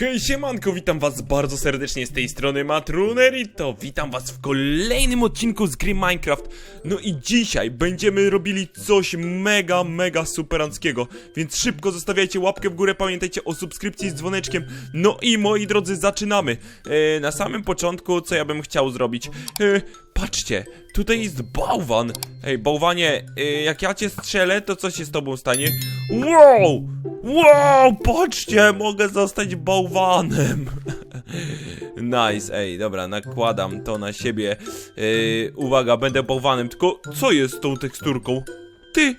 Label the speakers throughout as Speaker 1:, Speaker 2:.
Speaker 1: Hej siemanko, witam was bardzo serdecznie z tej strony Matruner i to witam was w kolejnym odcinku z gry Minecraft. No i dzisiaj będziemy robili coś mega, mega superanckiego Więc szybko zostawiajcie łapkę w górę, pamiętajcie o subskrypcji z dzwoneczkiem. No i moi drodzy, zaczynamy. E, Na samym początku, co ja bym chciał zrobić? E, Patrzcie, tutaj jest bałwan. Ej, bałwanie, e, jak ja cię strzelę, to co się z tobą stanie? Wow! Wow, patrzcie, mogę zostać bałwanem. nice, ej, dobra, nakładam to na siebie. Yy, uwaga, będę bałwanem, tylko co jest z tą teksturką? Ty,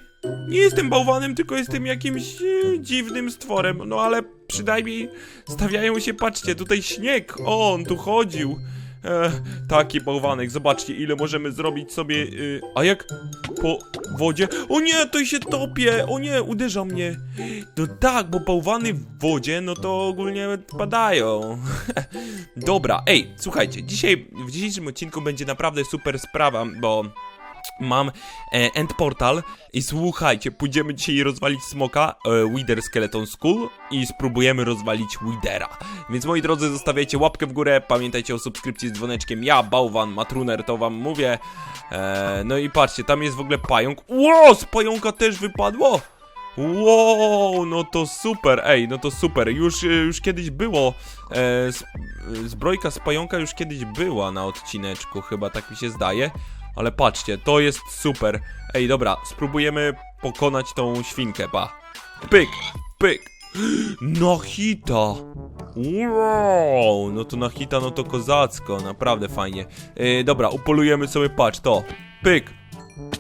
Speaker 1: nie jestem bałwanem, tylko jestem jakimś e, dziwnym stworem. No ale przynajmniej stawiają się, patrzcie, tutaj śnieg. O, on tu chodził. E, taki bałwanek, zobaczcie ile możemy zrobić sobie, y, a jak? Po wodzie, o nie, to się topię, o nie, uderza mnie, no tak, bo bałwany w wodzie, no to ogólnie padają, dobra, ej, słuchajcie, dzisiaj, w dzisiejszym odcinku będzie naprawdę super sprawa, bo mam e, End Portal i słuchajcie, pójdziemy dzisiaj rozwalić smoka e, Wither Skeleton Skull i spróbujemy rozwalić Withera. Więc moi drodzy, zostawiajcie łapkę w górę, pamiętajcie o subskrypcji z dzwoneczkiem. Ja, Bałwan, Matruner, to wam mówię. E, no i patrzcie, tam jest w ogóle pająk. Ło, z pająka też wypadło! Wow, no to super, ej, no to super. Już, e, już kiedyś było. E, z, zbrojka z pająka już kiedyś była na odcineczku, chyba tak mi się zdaje. Ale patrzcie, to jest super. Ej, dobra, spróbujemy pokonać tą świnkę, pa. Pyk, pyk. Na hita! Wow, no to na hita, no to kozacko, naprawdę fajnie. Yy, dobra, upolujemy sobie, patrz, to. Pyk.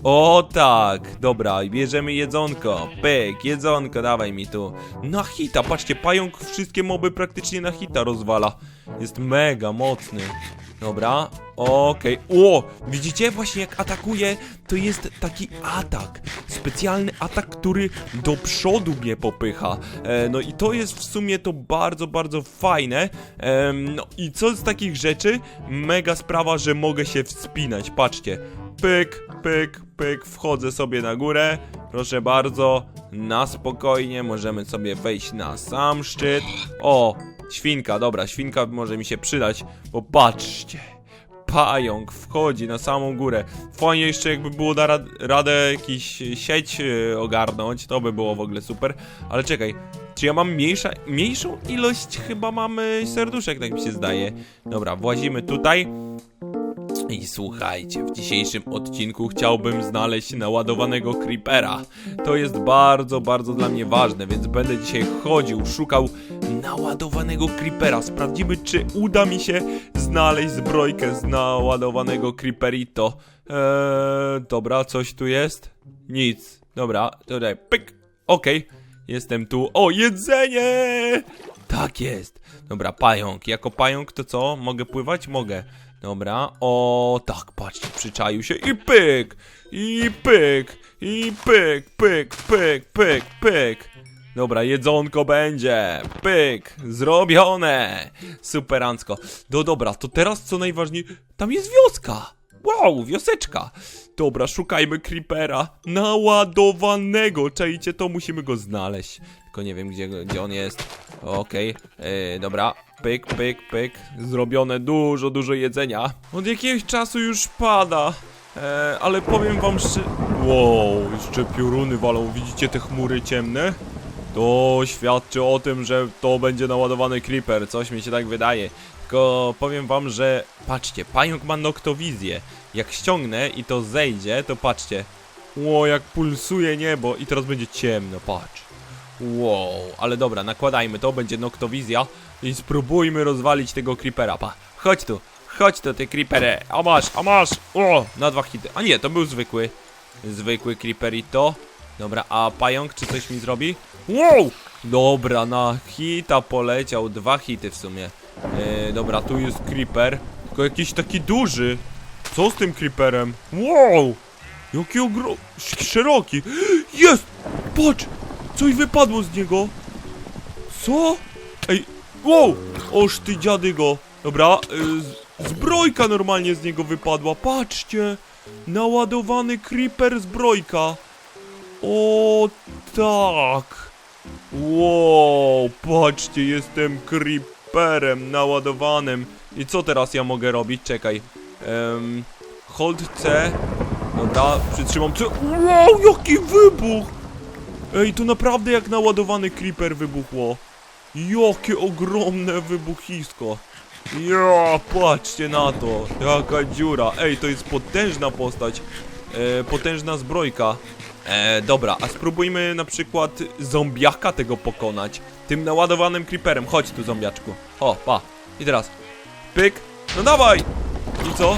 Speaker 1: O tak, dobra, bierzemy jedzonko, pyk, jedzonko, dawaj mi tu. Na hita, patrzcie, pająk wszystkie moby praktycznie na hita rozwala. Jest mega mocny. Dobra, okej. O, widzicie właśnie jak atakuje, to jest taki atak. Specjalny atak, który do przodu mnie popycha. E, no i to jest w sumie to bardzo, bardzo fajne. Em, no i co z takich rzeczy? Mega sprawa, że mogę się wspinać. Patrzcie. Pyk, pyk, pyk, wchodzę sobie na górę. Proszę bardzo, na spokojnie, możemy sobie wejść na sam szczyt. O, świnka, dobra, świnka może mi się przydać, bo patrzcie. Pająk wchodzi na samą górę. Fajnie jeszcze jakby było da rad radę jakiś sieć yy, ogarnąć, to by było w ogóle super. Ale czekaj, czy ja mam mniejsza, mniejszą ilość chyba mamy serduszek, tak mi się zdaje. Dobra, włazimy tutaj. I słuchajcie, w dzisiejszym odcinku chciałbym znaleźć naładowanego creepera. To jest bardzo, bardzo dla mnie ważne, więc będę dzisiaj chodził, szukał naładowanego creepera. Sprawdzimy, czy uda mi się znaleźć zbrojkę z naładowanego creeperito. Eee, dobra, coś tu jest? Nic. Dobra, tutaj, pyk. Okej, jestem tu. O, jedzenie! Tak jest. Dobra, pająk. Jako pająk to co? Mogę pływać? Mogę. Dobra, o tak, patrzcie, przyczaił się i pyk, i pyk, i pyk, pyk, pyk, pyk, pyk. Dobra, jedzonko będzie, pyk, zrobione, superancko. No dobra, to teraz co najważniejsze, tam jest wioska. Wow, wioseczka. Dobra, szukajmy creepera naładowanego. Czajcie, to musimy go znaleźć. Tylko nie wiem, gdzie, gdzie on jest. Okej, yy, dobra. Pyk, pyk, pyk. Zrobione dużo, dużo jedzenia. Od jakiegoś czasu już pada. E, ale powiem wam że... Wow, jeszcze pioruny walą. Widzicie te chmury ciemne? To świadczy o tym, że to będzie naładowany creeper. Coś mi się tak wydaje. Tylko powiem wam, że patrzcie, pająk ma noktowizję. Jak ściągnę i to zejdzie, to patrzcie. Ło, jak pulsuje niebo i teraz będzie ciemno, patrz. Wow, ale dobra, nakładajmy to, będzie noktowizja i spróbujmy rozwalić tego creepera, pa. Chodź tu, chodź tu ty creepery, a masz, a masz, o, na dwa hity. A nie, to był zwykły, zwykły creeperito. Dobra, a pająk czy coś mi zrobi? Wow, dobra, na hita poleciał, dwa hity w sumie. Yy, dobra, tu jest creeper, tylko jakiś taki duży. Co z tym creeperem? Wow, jaki ogrom... szeroki. Jest, patrz, Coś wypadło z niego. Co? Ej, wow! Oż ty dziadygo. Dobra, y, zbrojka normalnie z niego wypadła. Patrzcie. Naładowany creeper zbrojka. O, tak. Wow, patrzcie, jestem naładowanym. I co teraz ja mogę robić? Czekaj. Um, hold C. Dobra, przytrzymam C. Wow, jaki wybuch! Ej, to naprawdę jak naładowany creeper wybuchło. Jakie ogromne wybuchisko. Ja, patrzcie na to. Jaka dziura. Ej, to jest potężna postać. E, potężna zbrojka. E, dobra, a spróbujmy na przykład zombiaka tego pokonać. Tym naładowanym creeperem. Chodź tu, zombiaczku. O, pa. I teraz. Pyk. No dawaj! I co?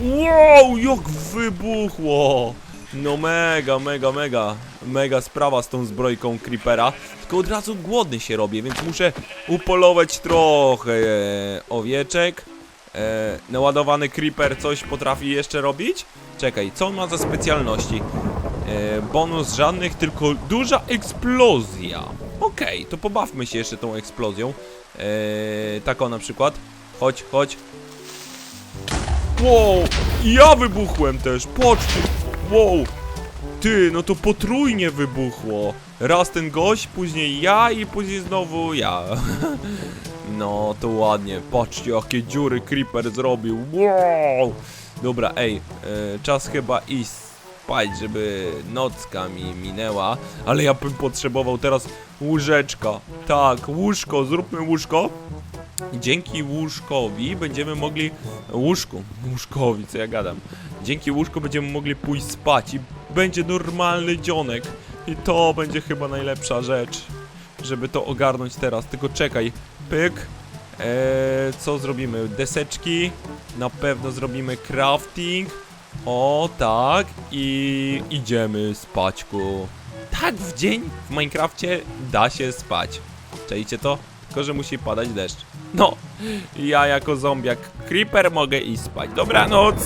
Speaker 1: Wow, jak wybuchło! No mega, mega, mega, mega sprawa z tą zbrojką creepera. Tylko od razu głodny się robię, więc muszę upolować trochę owieczek. E, naładowany creeper coś potrafi jeszcze robić? Czekaj, co on ma za specjalności? E, bonus żadnych, tylko duża eksplozja. Okej, to pobawmy się jeszcze tą eksplozją. E, taką na przykład. Chodź, chodź. Wow, ja wybuchłem też, patrzcie. Wow, ty, no to potrójnie wybuchło. Raz ten gość, później ja i później znowu ja. No, to ładnie. Patrzcie, jakie dziury Creeper zrobił. Wow! Dobra, ej, e, czas chyba iść spać, żeby nocka mi minęła. Ale ja bym potrzebował teraz łóżeczka. Tak, łóżko, zróbmy łóżko. Dzięki łóżkowi będziemy mogli... Łóżku, łóżkowi, co ja gadam. Dzięki łóżku będziemy mogli pójść spać i będzie normalny dzionek. I to będzie chyba najlepsza rzecz, żeby to ogarnąć teraz. Tylko czekaj, pyk. Eee, co zrobimy? Deseczki. Na pewno zrobimy crafting. O, tak. I idziemy spaćku. Tak, w dzień w Minecrafcie da się spać. Czajcie to? Tylko, że musi padać deszcz. No, ja jako zombiak creeper mogę iść spać. Dobranoc!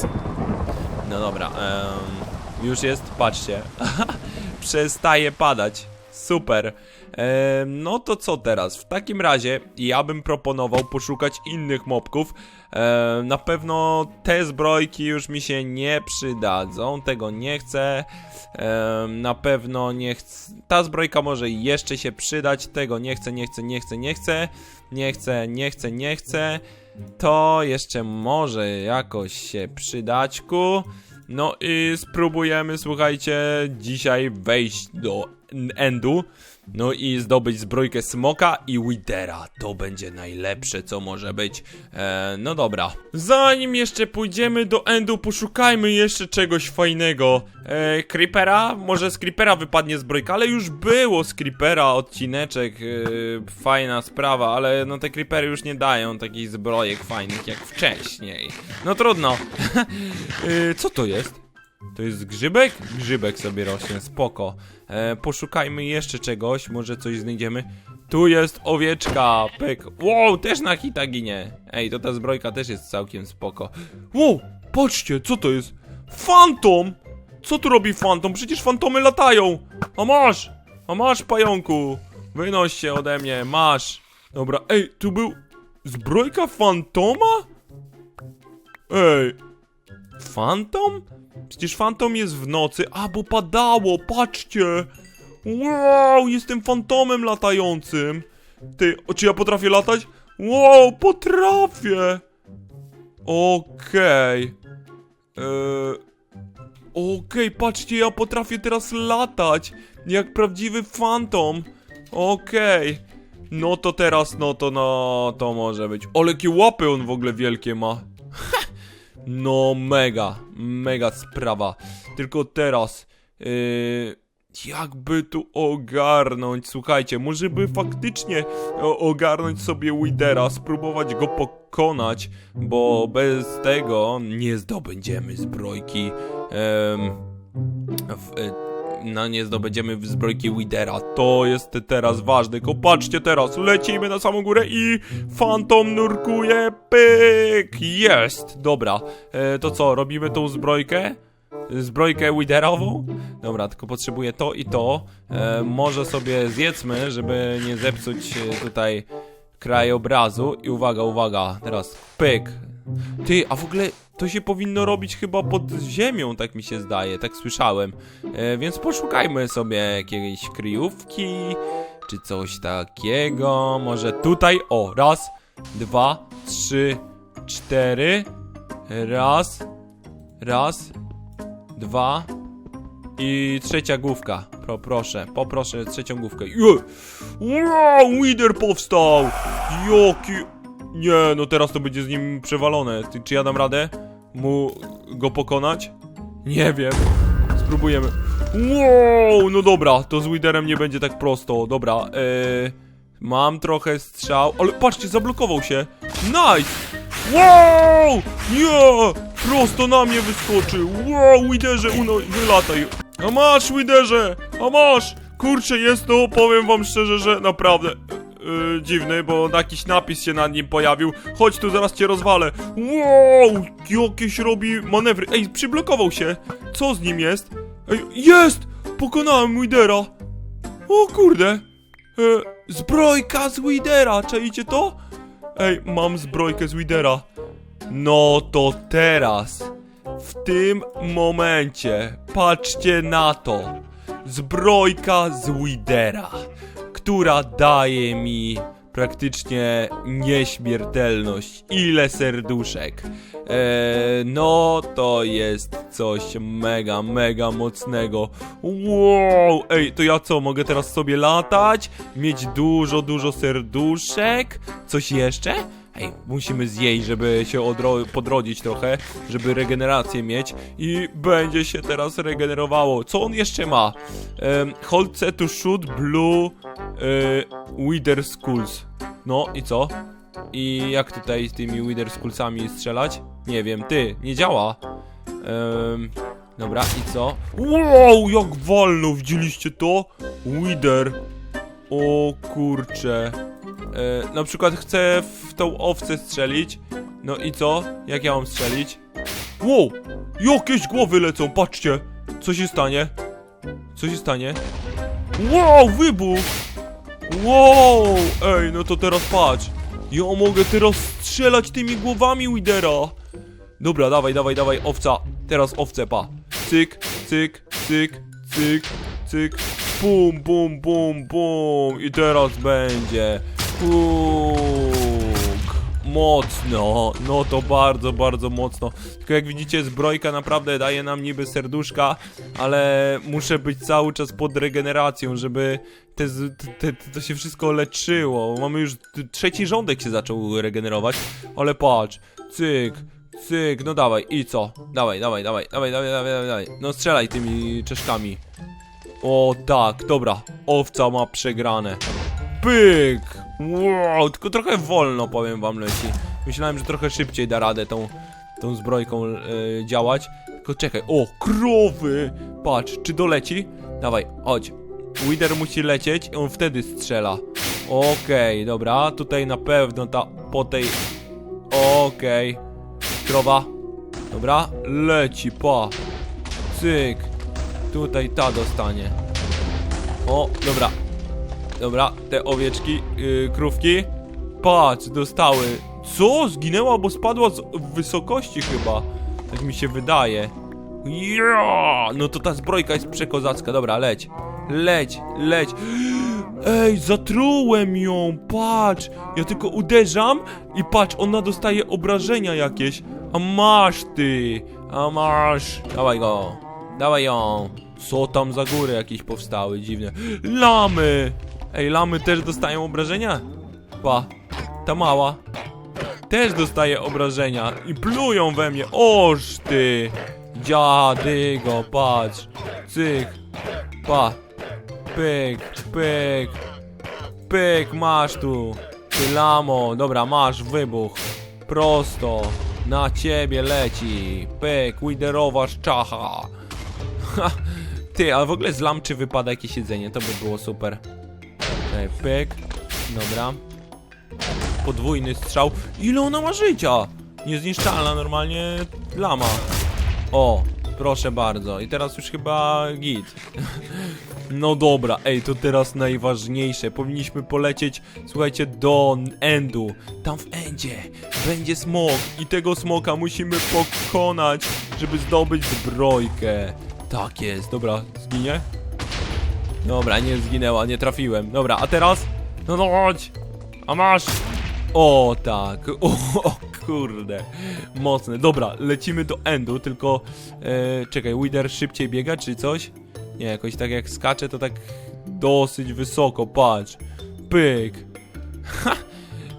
Speaker 1: No dobra, em, już jest, patrzcie. Przestaje padać. Super. Em, no to co teraz? W takim razie ja bym proponował poszukać innych mobków. Em, na pewno te zbrojki już mi się nie przydadzą. Tego nie chcę. Em, na pewno nie chcę. Ta zbrojka może jeszcze się przydać. Tego nie chcę, nie chcę, nie chcę, nie chcę. Nie chcę, nie chcę, nie chcę. To jeszcze może jakoś się przydać ku. No i spróbujemy, słuchajcie, dzisiaj wejść do endu. No i zdobyć zbrojkę smoka i widera. To będzie najlepsze, co może być. E, no dobra. Zanim jeszcze pójdziemy do endu, poszukajmy jeszcze czegoś fajnego. E, creepera? Może z creepera wypadnie zbrojka, ale już było z creepera odcineczek. E, fajna sprawa, ale no te creepery już nie dają takich zbrojek fajnych jak wcześniej. No trudno. e, co to jest? To jest grzybek? Grzybek sobie rośnie, spoko. E, poszukajmy jeszcze czegoś, może coś znajdziemy. Tu jest owieczka, pyk. Wow, też na hita ginie. Ej, to ta zbrojka też jest całkiem spoko. Wow, patrzcie, co to jest? Fantom! Co tu robi fantom? Przecież fantomy latają! A masz! A masz, pająku! Wynoś się ode mnie, masz! Dobra, ej, tu był... Zbrojka fantoma? Ej, Fantom? Przecież fantom jest w nocy. A, bo padało, patrzcie! Wow, jestem fantomem latającym. Ty, czy ja potrafię latać? Wow, potrafię! Okej. Eee, Okej, patrzcie, ja potrafię teraz latać. Jak prawdziwy fantom. Okej. No to teraz, no to, no, to może być. Ale jakie łapy on w ogóle wielkie ma. No mega, mega sprawa. Tylko teraz, yy, jakby tu ogarnąć, słuchajcie, może by faktycznie o, ogarnąć sobie Widera, spróbować go pokonać, bo bez tego nie zdobędziemy zbrojki. em, w, e, no nie zdobędziemy zbrojki Widera. To jest teraz ważne. Tylko patrzcie teraz, lecimy na samą górę i Fantom nurkuje, pyk! Jest! Dobra, e, to co, robimy tą zbrojkę? Zbrojkę Widerową? Dobra, tylko potrzebuję to i to. E, może sobie zjedzmy, żeby nie zepsuć e, tutaj krajobrazu. I uwaga, uwaga, teraz pyk. Ty, a w ogóle to się powinno robić chyba pod ziemią, tak mi się zdaje, tak słyszałem. E, więc poszukajmy sobie jakiejś kryjówki. czy coś takiego. Może tutaj, o, raz, dwa, trzy, cztery. Raz, raz, dwa i trzecia główka. Pro, proszę, poproszę trzecią główkę. Wow, Wither powstał! Jaki... Nie, no teraz to będzie z nim przewalone. Ty, czy ja dam radę mu go pokonać? Nie wiem. Spróbujemy. Wow, no dobra, to z Witherem nie będzie tak prosto. Dobra, yy, mam trochę strzał, ale patrzcie, zablokował się. Nice! Wow! Nie! Prosto na mnie wyskoczył! Wow, Widerze, uno, wylataj! A masz, Widerze! A masz! Kurczę, jest to, powiem wam szczerze, że naprawdę yy, dziwny, bo jakiś napis się nad nim pojawił. Chodź tu, zaraz cię rozwalę. Wow! Jakieś robi manewry. Ej, przyblokował się. Co z nim jest? Ej, jest! Pokonałem Widera. O kurde. E, zbrojka z Widera, czaicie to? Ej, mam zbrojkę z Widera. No to teraz, w tym momencie, patrzcie na to. Zbrojka z Widera, która daje mi praktycznie nieśmiertelność. Ile serduszek. Eee, no to jest coś mega, mega mocnego. Wow! Ej, to ja co, mogę teraz sobie latać? Mieć dużo, dużo serduszek? Coś jeszcze? Ej, musimy zjeść, żeby się odro- podrodzić trochę, żeby regenerację mieć i będzie się teraz regenerowało. Co on jeszcze ma? Um, hold C to shoot blue e, Wither Skulls. No i co? I jak tutaj z tymi Wither Skullsami strzelać? Nie wiem, ty, nie działa. Em, dobra, i co? Wow, jak walno, widzieliście to? Wither. O kurcze. E, na przykład chcę w tą owcę strzelić. No i co? Jak ja mam strzelić? Wow! Jakieś głowy lecą, patrzcie! Co się stanie? Co się stanie? Wow, wybuch! Wow! Ej, no to teraz patrz. Ja mogę teraz strzelać tymi głowami Widera. Dobra, dawaj, dawaj, dawaj, owca. Teraz owce, pa. Cyk, cyk, cyk, cyk, cyk. Bum, bum, bum, bum. I teraz będzie. Puk. Mocno. No to bardzo, bardzo mocno. Tylko jak widzicie, zbrojka naprawdę daje nam niby serduszka, ale muszę być cały czas pod regeneracją, żeby te, te, te, to się wszystko leczyło. Mamy już trzeci rządek się zaczął regenerować, ale patrz. Cyk, cyk, no dawaj, i co? Dawaj, dawaj, dawaj, dawaj, dawaj, dawaj, dawaj. No strzelaj tymi czeszkami. O tak, dobra, owca ma przegrane. Pyk! Wow, tylko trochę wolno powiem wam leci. Myślałem, że trochę szybciej da radę tą, tą zbrojką e, działać. Tylko czekaj, o, krowy! Patrz, czy doleci? Dawaj, chodź. Wither musi lecieć i on wtedy strzela. Okej, dobra, tutaj na pewno ta, po tej... Okej. Krowa. Dobra, leci, pa. Cyk. Tutaj ta dostanie. O, dobra. Dobra, te owieczki, yy, krówki. Patrz, dostały. Co? Zginęła, bo spadła z wysokości chyba. Tak mi się wydaje. Ja! No to ta zbrojka jest przekozacka. Dobra, leć. Leć, leć. Ej, zatrułem ją, patrz. Ja tylko uderzam i patrz, ona dostaje obrażenia jakieś. A masz ty, a masz. Dawaj go, dawaj ją. Co tam za góry jakieś powstały, dziwne. Lamy! Ej, lamy też dostają obrażenia? Pa, ta mała też dostaje obrażenia i plują we mnie. Oż ty! Dziadygo, patrz. Cyk. Pa. Pyk, pyk. Pyk, masz tu. Ty lamo. Dobra, masz wybuch. Prosto. Na ciebie leci. Pyk, widerowa czacha. Ha. Ty, ale w ogóle z lamczy wypada jakieś jedzenie, to by było super. Ej, pyk. Dobra. Podwójny strzał. Ile ona ma życia? Niezniszczalna normalnie lama. O, proszę bardzo. I teraz już chyba git. No dobra, ej, to teraz najważniejsze. Powinniśmy polecieć, słuchajcie, do Endu. Tam w Endzie będzie smok i tego smoka musimy pokonać, żeby zdobyć zbrojkę. Tak jest, dobra, zginie? Dobra, nie zginęła, nie trafiłem. Dobra, a teraz? No no chodź. A masz. O tak. O, o kurde. Mocne. Dobra, lecimy do endu, tylko e, czekaj, Wither szybciej biega czy coś? Nie, jakoś tak jak skacze to tak dosyć wysoko, patrz. Pyk. Ha!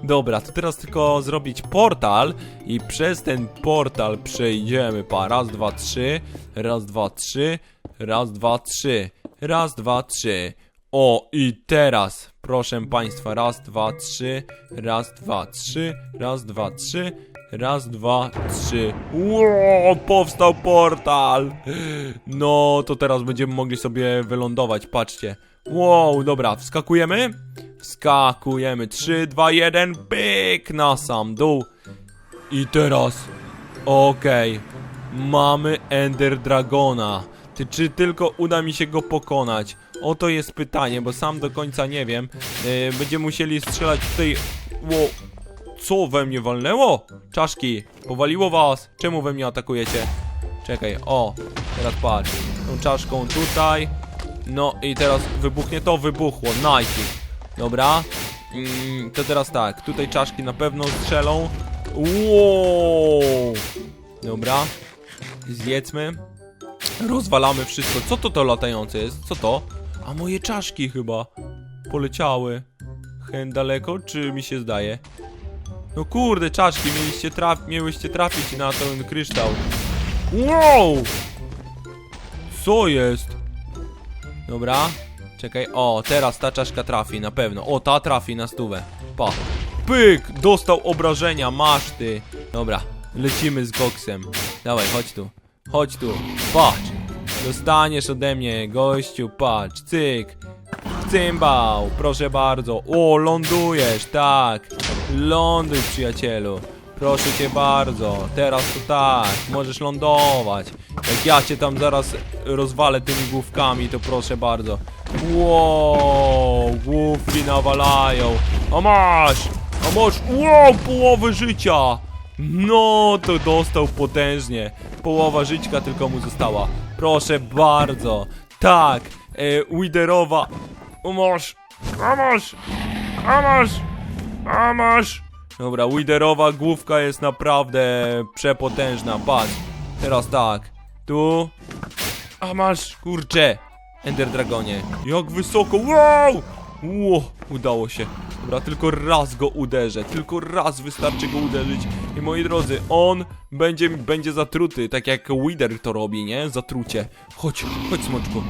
Speaker 1: Dobra, to teraz tylko zrobić portal i przez ten portal przejdziemy. Pa, raz, dwa, trzy, raz, dwa, trzy, raz, dwa, trzy, raz, dwa, trzy. O, i teraz, proszę państwa, raz, dwa, trzy, raz, dwa, trzy, raz, dwa, trzy, raz, dwa, trzy. Ło, powstał portal! No, to teraz będziemy mogli sobie wylądować, patrzcie. Wow, dobra, wskakujemy? Wskakujemy. 3, 2, 1, pyk na sam dół. I teraz. Okej. Mamy Ender Dragona. Ty, czy tylko uda mi się go pokonać? Oto jest pytanie, bo sam do końca nie wiem. Yy, będziemy musieli strzelać tutaj. Ło. Co we mnie walnęło? Czaszki, powaliło was. Czemu we mnie atakujecie? Czekaj, o, teraz patrz. Tą czaszką tutaj. No i teraz wybuchnie to, wybuchło. Nice. Dobra. Mm, to teraz tak, tutaj czaszki na pewno strzelą. Wow. Dobra. Zjedzmy. Rozwalamy wszystko. Co to to latające jest? Co to? A moje czaszki chyba poleciały. Hen daleko, czy mi się zdaje? No kurde, czaszki, mieliście traf mieliście trafić na ten kryształ. Wow! Co jest? Dobra. Czekaj, o, teraz ta czaszka trafi, na pewno. O, ta trafi na stówę. Pa. Pyk! Dostał obrażenia, masz ty. Dobra, lecimy z koksem. Dawaj, chodź tu. Chodź tu. Patrz. Dostaniesz ode mnie, gościu, patrz. Cyk. Cymbał, proszę bardzo. O, lądujesz, tak. Ląduj, przyjacielu. Proszę cię bardzo. Teraz to tak, możesz lądować. Jak ja cię tam zaraz rozwalę tymi główkami, to proszę bardzo. Wow, główki nawalają. A masz! A masz, wow, połowę życia! No, to dostał potężnie. Połowa żyćka tylko mu została. Proszę bardzo. Tak, e, Widerowa. Masz, a masz. Dobra, Widerowa główka jest naprawdę przepotężna. Patrz, teraz tak. Tu. A masz, kurczę. Ender Dragonie. Jak wysoko, wow! Ło, udało się. Dobra, tylko raz go uderzę. Tylko raz wystarczy go uderzyć. I moi drodzy, on będzie, będzie zatruty, tak jak Wither to robi, nie? Zatrucie. Chodź, chodź smoczku.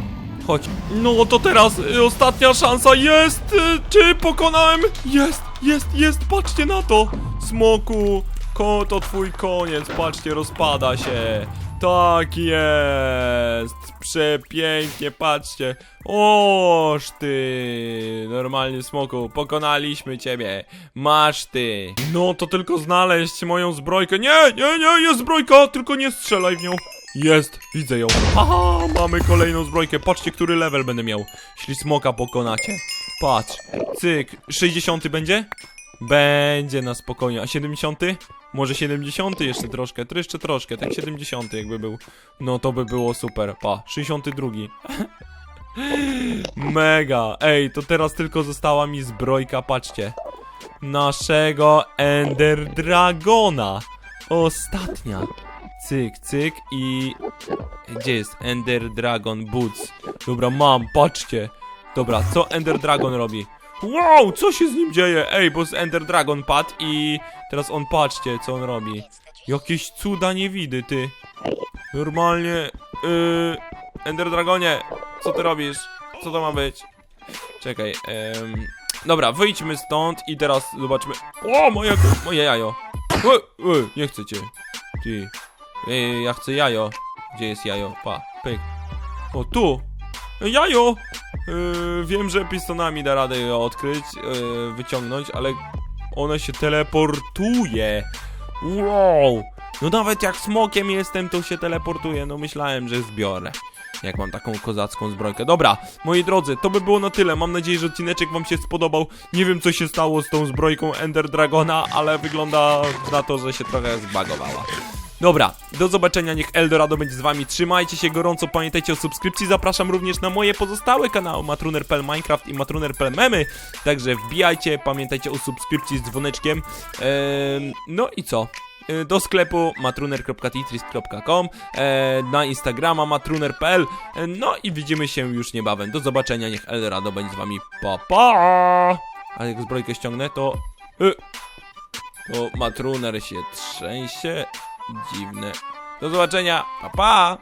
Speaker 1: Chodź. No to teraz y, ostatnia szansa jest! Y, czy pokonałem? Jest, jest, jest, patrzcie na to! Smoku, ko, to twój koniec, patrzcie, rozpada się. Tak jest! Przepięknie, patrzcie. Oż ty! Normalnie smoku, pokonaliśmy ciebie. Masz ty. No to tylko znaleźć moją zbrojkę. Nie, nie, nie, jest zbrojka, tylko nie strzelaj w nią. Jest, widzę ją. Haha, mamy kolejną zbrojkę. Patrzcie, który level będę miał, jeśli smoka pokonacie. Patrz, cyk, 60 będzie? Będzie na spokojnie. A 70? Może 70 jeszcze troszkę, to jeszcze troszkę, tak 70 jakby był. No to by było super. Pa, 62. Mega. Ej, to teraz tylko została mi zbrojka, patrzcie. Naszego Ender Dragona. Ostatnia. Cyk, cyk i... Gdzie jest Ender Dragon Boots? Dobra, mam, patrzcie. Dobra, co Ender Dragon robi? Wow, co się z nim dzieje? Ej, bo z Ender Dragon padł i teraz on patrzcie, co on robi. Jakieś cuda nie widy, ty. Normalnie, yy, Ender Dragonie, co ty robisz? Co to ma być? Czekaj, em, dobra, wyjdźmy stąd i teraz zobaczmy. O, moje, moje jajo. E, e, nie chcę cię. Ty. Ej, ja chcę jajo. Gdzie jest jajo? Pa, pyk. O, tu. E, Jajo! Yy, wiem, że pistonami da radę je odkryć, yy, wyciągnąć, ale one się teleportuje. Wow! No nawet jak smokiem jestem, to się teleportuje. No myślałem, że zbiorę. Jak mam taką kozacką zbrojkę. Dobra, moi drodzy, to by było na tyle. Mam nadzieję, że odcineczek wam się spodobał. Nie wiem, co się stało z tą zbrojką Ender Dragona, ale wygląda na to, że się trochę zbagowała. Dobra, do zobaczenia, niech Eldorado będzie z wami. Trzymajcie się gorąco, pamiętajcie o subskrypcji. Zapraszam również na moje pozostałe kanały Matruner.pl Minecraft i Matruner.pl Memy. Także wbijajcie, pamiętajcie o subskrypcji z dzwoneczkiem. Ehm, no i co? E, Do sklepu matruner.titris.com, e, na Instagrama matruner.pl. E, no i widzimy się już niebawem. Do zobaczenia, niech Eldorado będzie z wami. Pa pa! Ale jak zbrojkę ściągnę, to. To matruner się trzęsie. Dziwne. Do zobaczenia. Pa pa!